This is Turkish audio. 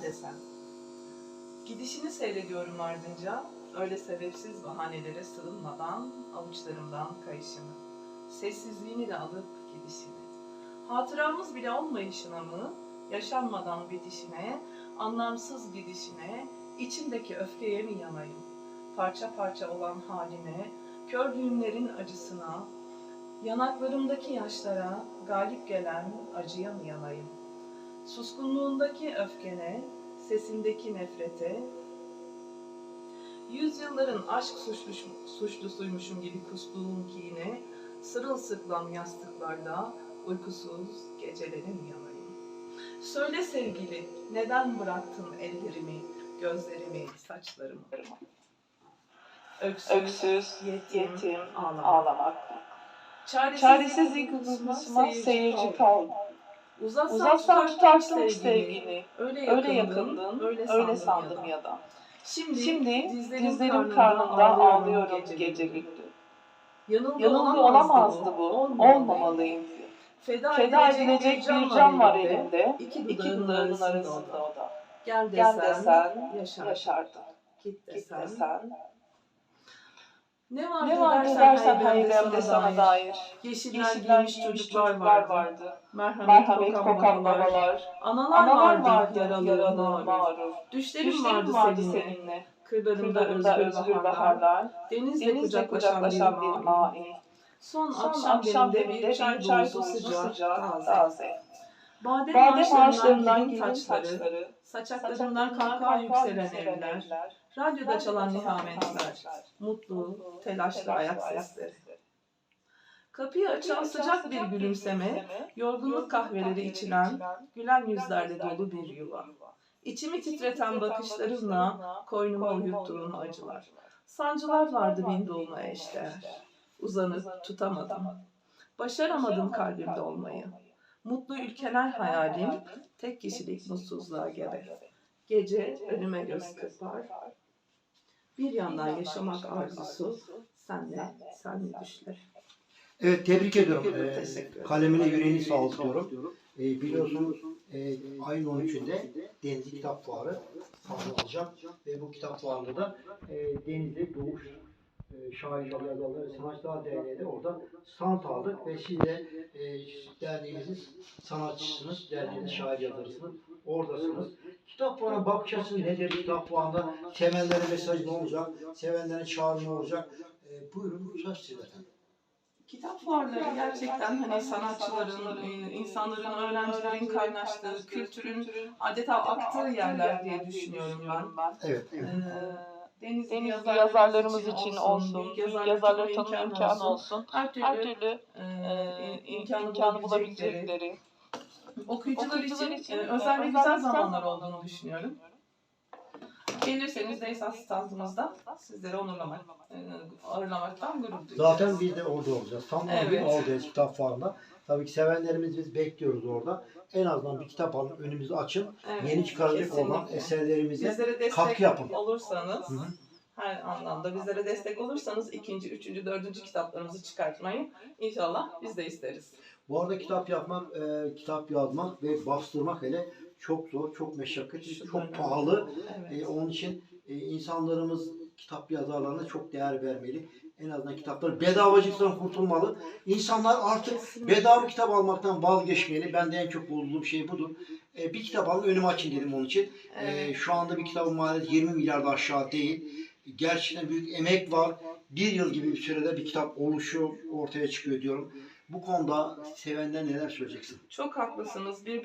gel desen. Gidişini seyrediyorum ardınca, öyle sebepsiz bahanelere sığınmadan avuçlarımdan kayışını. Sessizliğini de alıp gidişini. Hatıramız bile olmayışına mı, yaşanmadan bitişine, anlamsız gidişine, içimdeki öfkeye mi yanayım? Parça parça olan haline, kör düğümlerin acısına, yanaklarımdaki yaşlara, galip gelen acıya mı yanayım? Suskunluğundaki öfkene, sesindeki nefrete, yüzyılların aşk suçluş, suçlusuymuşum gibi kustuğum kine, sırılsıklam yastıklarda uykusuz gecelerin yanayım. Söyle sevgili, neden bıraktın ellerimi, gözlerimi, saçlarımı? Öksüz, Öksüz, yetim, yetim, ağlamak. ağlamak. Çaresiz, Çaresiz yıkılmasıma seyirci kal. Uzatsan, Uzatsan tutarsın sevgini. Öyle Öyle yakındın, yakındın, öyle öyle sandım, sandım ya da. Şimdi, Şimdi dizlerim, dizlerim karnında, ağlıyorum, gece, gece gündüz. Yanılgı, Yanılgı olamazdı bu, olmamalıydı. Feda, Feda edilecek bir can var elimde. İki İki dudağının arasında o da. Gel Gel desen, desen yaşar. yaşardın. Git Git desen. Ne vardı, Ne vardı dersen, hayırlı sana dair. Yeşiller, Yeşiller giymiş çocuklar vardı. vardı. Merhamet, Merhamet kokan kokan babalar. Analar, Analar vardı, vardı yaralı, mağrur. Düşlerim, Düşlerim vardı, vardı seninle. seninle. Kırlarımda, Kırlarımda özgür, baharlar. Denizle, Denizle kucaklaşan, bir mavi. Son, Son akşam, akşam deminde bir çay dolusu sıcak, sıcak, taze. Badem, Badem ağaçlarından gelin saçları. saçaklarından kahkaha yükselen evler, radyoda çalan nihametler, mutlu, telaşlı ayak sesleri. Kapıyı açan sıcak bir gülümseme, yorgunluk kahveleri içilen, gülen yüzlerle dolu bir yuva. İçimi titreten bakışlarınla koynuma uyuttuğun acılar. Sancılar vardı bin doğuma eşdeğer. Uzanıp tutamadım. Başaramadım kalbimde olmayı. Mutlu ülkeler hayalim, tek kişilik mutsuzluğa gebe. Gece önüme göz kırpar. Bir yandan yaşamak arzusu, senle, senle düşler. Evet tebrik ediyorum. Ee, Teşekkür ederim. kalemine yüreğini sağlık diyorum. Ee, biliyorsunuz e, ayın 13'ünde Denizli Kitap Fuarı sağlanacak ve bu kitap fuarında da e, Denizli Doğuş e, Şairler, Yazarlar ve Sanatçılar Derneği'de orada stand aldık ve siz de e, derneğimizin sanatçısınız, derneğimizin şair yazarısınız, oradasınız. Kitap fuarına bakış açınız nedir? Kitap fuarında sevenlere mesaj ne olacak? Sevenlere çağrı ne olacak? E, buyurun, söz sizde efendim. Kitap fuarları gerçekten hani sanatçıların, e, insanların, öğrencilerin kaynaştığı, kültürün adeta aktığı yerler diye düşünüyorum ben. Evet. Ee, Denizli, Denizli yazarlarımız, yazarlarımız için olsun, büyük büyük yazarları yazarları tanıma imkanı imkanı olsun. Her türlü, Her türlü e, e, imkanı, imkanı bulabilecekleri, bulabilecekleri, okuyucular, okuyucular için, için, e, e, özel ve güzel zamanlar olduğunu düşünüyorum. Gelirseniz de esas standımızda sizleri onurlamak, e, ağırlamaktan gurur duyuyoruz. Zaten biz de orada olacağız. Tam Evet. evet. oradayız kitap fuarında. Tabii ki sevenlerimiz biz bekliyoruz orada. En azından bir kitap alın, önümüzü açın. Evet, Yeni çıkaracak olan kesinlikle. eserlerimize Bizlere katkı yapın. olursanız, Hı hı. her anlamda bizlere destek olursanız ikinci, üçüncü, dördüncü kitaplarımızı çıkartmayı inşallah biz de isteriz. Bu arada kitap yapmak, e, kitap yazmak ve bastırmak hele çok zor, çok meşakkatli, Şu çok dönemde. pahalı. Evet. E, onun için e, insanlarımız kitap yazarlarına çok değer vermeli. En azından kitapları bedavacılıktan kurtulmalı. İnsanlar artık Kesinlikle. bedava kitap almaktan vazgeçmeli. Ben de en çok bulduğum şey budur. E, bir kitap alın önümü açın dedim onun için. E, Evet. şu anda bir kitabın maliyeti 20 milyarda aşağı değil. Gerçekten büyük emek var. Bir yıl gibi bir sürede bir kitap oluşuyor, ortaya çıkıyor diyorum. Bu konuda sevenler neler söyleyeceksin? Çok haklısınız. Bir